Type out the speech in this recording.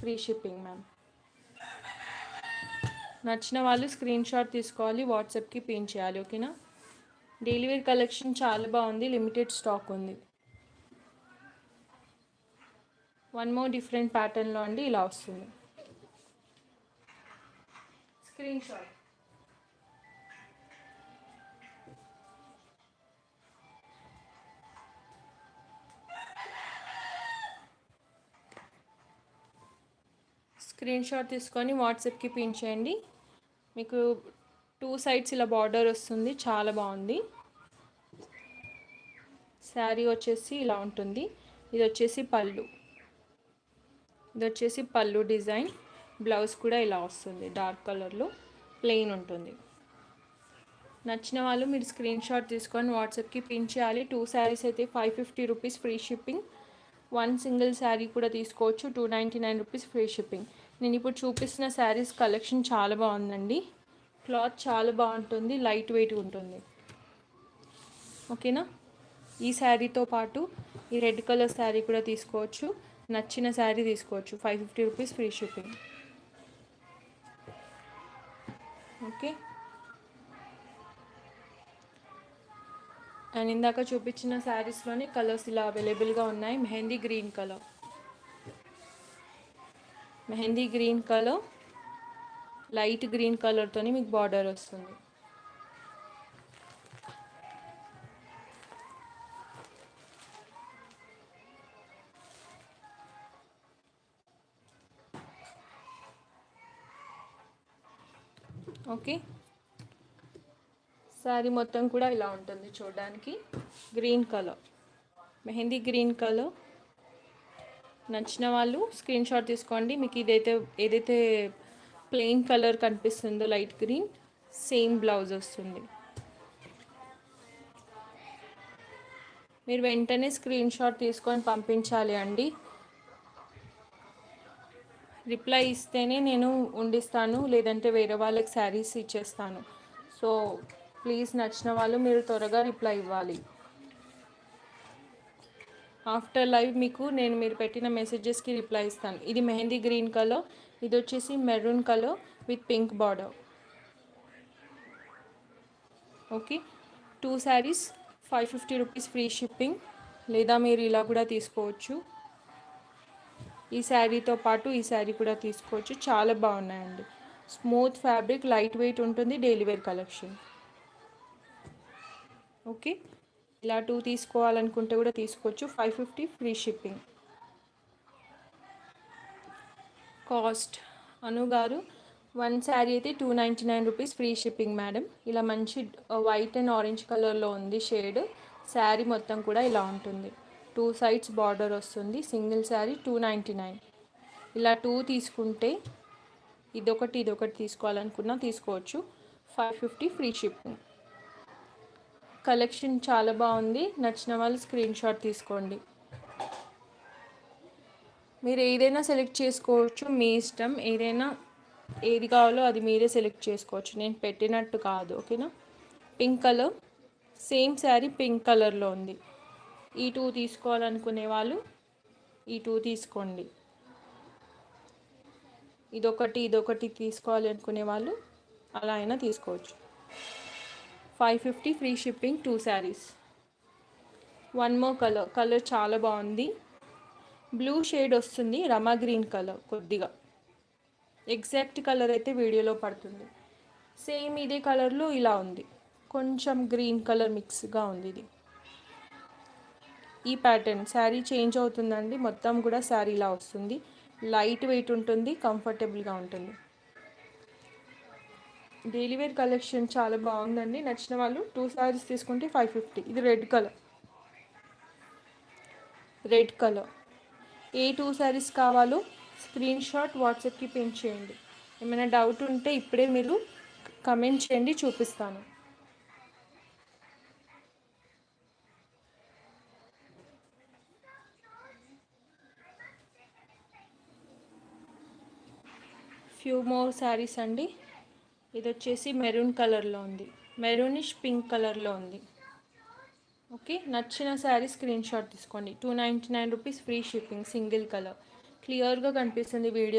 Free shipping ma'am నచ్చిన వాళ్ళు screen shot తీసుకోవాలి వాట్సాప్కి పిన్ చేయాలి ఓకేనా డెలివరీ కలెక్షన్ చాలా బాగుంది లిమిటెడ్ స్టాక్ ఉంది. వన్ మోర్ డిఫరెంట్ ప్యాటర్న్లో అండి ఇలా వస్తుంది. స్క్రీన్ షాట్ స్క్రీన్ షాట్ తీసుకొని వాట్సాప్కి పిన్ చేయండి. మీకు టూ సైడ్స్ ఇలా బార్డర్ వస్తుంది. చాలా బాగుంది. శారీ వచ్చేసి ఇలా ఉంటుంది. ఇది వచ్చేసి పళ్ళు. ఇది వచ్చేసి పళ్ళు డిజైన్. బ్లౌజ్ కూడా ఇలా వస్తుంది. డార్క్ కలర్లో ప్లెయిన్ ఉంటుంది. నచ్చిన వాళ్ళు మీరు స్క్రీన్ షాట్ తీసుకొని వాట్సాప్కి పిన్ చేయాలి. టూ శారీస్ అయితే five fifty rupees free shipping. One single sari కూడా తీసుకోవచ్చు. Two ninety nine rupees free shipping. నేను ఇప్పుడు చూపిస్తున్న శారీస్ కలెక్షన్ చాలా బాగుందండి. క్లాత్ చాలా బాగుంటుంది లైట్ వెయిట్ ఉంటుంది. ఓకేనా? ఈ శారీతో పాటు ఈ రెడ్ కలర్ శారీ కూడా తీసుకోవచ్చు నచ్చిన శారీ తీసుకోవచ్చు. Five fifty rupees free shipping. Okay? And ఇందాక చూపించిన శారీస్లోనే కలర్స్ ఇలా అవైలబుల్గా ఉన్నాయి. Mehndi green colour. Mehndi green colour light green కలర్తోని మీకు బార్డర్ వస్తుంది. ఓకే. శారీ మొత్తం కూడా ఇలా ఉంటుంది చూడడానికి. Green colour. Mehndi green colour. నచ్చిన వాళ్ళు స్క్రీన్ షాట్ తీసుకోండి. మీకు ఇదైతే ఏదైతే ప్లెయిన్ కలర్ కనిపిస్తుందో లైట్ గ్రీన్ సేమ్ బ్లౌజ్ వస్తుంది. మీరు వెంటనే స్క్రీన్ షాట్ తీసుకొని పంపించాలి అండి. రిప్లై ఇస్తేనే నేను ఉండిస్తాను లేదంటే వేరే వాళ్ళకి శారీస్ ఇచ్చేస్తాను. సో ప్లీజ్ నచ్చిన వాళ్ళు మీరు త్వరగా రిప్లై ఇవ్వాలి. ఆఫ్టర్ లైవ్ మీకు నేను మీరు పెట్టిన మెసేజెస్కి రిప్లై ఇస్తాను. ఇది మెహందీ గ్రీన్ కలర్ ఇది వచ్చేసి maroon colour with pink border. Okay two saris five fifty rupees free shipping. లేదా మీరు ఇలా కూడా తీసుకోవచ్చు. ఈ శారీతో పాటు ఈ శారీ కూడా తీసుకోవచ్చు. చాలా బాగున్నాయండి. స్మూత్ ఫ్యాబ్రిక్ లైట్ వెయిట్ ఉంటుంది డైలీ వేర్ కలెక్షన్. ఓకే ఇలా టూ తీసుకోవాలనుకుంటే కూడా తీసుకోవచ్చు. Five fifty free shipping cost Anu garu one sari అయితే two ninety nine rupees free shipping madam ఇలా మంచి వైట్ అండ్ ఆరెంజ్ కలర్లో ఉంది షేడ్ శారీ మొత్తం కూడా ఇలా ఉంటుంది. టూ సైడ్స్ బార్డర్ వస్తుంది. Single sari two ninety nine ఇలా టూ తీసుకుంటే ఇదొకటి ఇదొకటి తీసుకోవాలనుకున్నా తీసుకోవచ్చు. Five fifty free shipping collection చాలా బాగుంది. నచ్చిన వాళ్ళు స్క్రీన్ షాట్ తీసుకోండి. మీరు ఏదైనా సెలెక్ట్ చేసుకోవచ్చు మీ ఇష్టం. ఏదైనా ఏది కావాలో అది మీరే సెలెక్ట్ చేసుకోవచ్చు. నేను పెట్టినట్టు కాదు ఓకేనా? Pink colour. Same sari pink కలర్లో ఉంది. ఈ టూ తీసుకోవాలనుకునే వాళ్ళు ఈ టూ తీసుకోండి. ఇదొకటి ఇదొకటి తీసుకోవాలి అనుకునే వాళ్ళు అలా అయినా తీసుకోవచ్చు. Five fifty free shipping two saris. One more colour colour చాలా బాగుంది. బ్లూ షేడ్ వస్తుంది రమా గ్రీన్ కలర్ కొద్దిగా. ఎగ్జాక్ట్ కలర్ అయితే వీడియోలో పడుతుంది. సేమ్ ఇదే కలర్లో ఇలా ఉంది. కొంచెం గ్రీన్ కలర్ మిక్స్గా ఉంది ఇది. ఈ ప్యాటర్న్ శారీ చేంజ్ అవుతుందండి. మొత్తం కూడా శారీ ఇలా వస్తుంది. లైట్ వెయిట్ ఉంటుంది కంఫర్టబుల్గా ఉంటుంది. డైలీ వేర్ కలెక్షన్ చాలా బాగుందండి. నచ్చిన వాళ్ళు టూ శారీస్ తీసుకుంటే ఫైవ్ ఫిఫ్టీ. ఇది రెడ్ కలర్. Red colour. ఏ టూ శారీస్ కావాలో స్క్రీన్ షాట్ వాట్సాప్కి పిన్ చేయండి. ఏమైనా డౌట్ ఉంటే ఇప్పుడే మీరు కమెంట్ చేయండి చూపిస్తాను. ఫ్యూ మోర్ శారీస్ అండి. ఇది వచ్చేసి మెరూన్ కలర్లో ఉంది. మెరూనిష్ పింక్ కలర్లో ఉంది. ఓకే? నచ్చిన శారీ స్క్రీన్ షాట్ తీసుకోండి. Two ninety nine rupees free shipping single colour. క్లియర్గా కనిపిస్తుంది వీడియో.